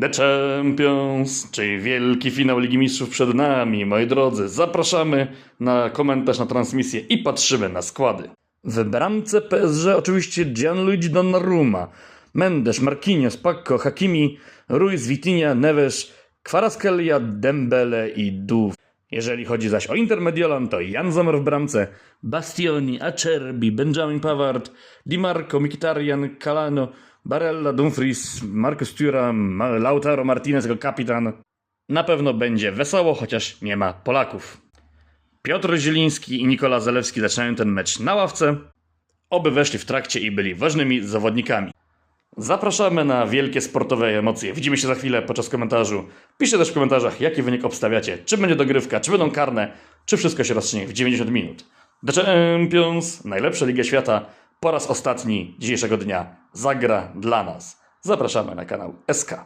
The Champions, czyli wielki finał Ligi Mistrzów przed nami, moi drodzy. Zapraszamy na komentarz, na transmisję i patrzymy na składy. W bramce PSG oczywiście Gianluigi Donnarumma, Mendes, Marquinhos, Paco, Hakimi, Ruiz, Vitinha, Neves, Kvaratskhelia, Dembele i Duf. Jeżeli chodzi zaś o Intermediolan, to Jan Sommer w bramce, Bastioni, Acerbi, Benjamin Pavard, Di Marco, Mkhitaryan, Calano, Barella, Dumfries, Marcus Thuram, Lautaro Martinez jako kapitan. Na pewno będzie wesoło, chociaż nie ma Polaków. Piotr Zieliński i Nikola Zalewski zaczynają ten mecz na ławce, oby weszli w trakcie i byli ważnymi zawodnikami. Zapraszamy na wielkie sportowe emocje. Widzimy się za chwilę podczas komentarzu. Piszcie też w komentarzach, jaki wynik obstawiacie. Czy będzie dogrywka, czy będą karne, czy wszystko się rozstrzygnie w 90 minut. The Champions, najlepsza Liga Świata, po raz ostatni dzisiejszego dnia zagra dla nas. Zapraszamy na kanał SK.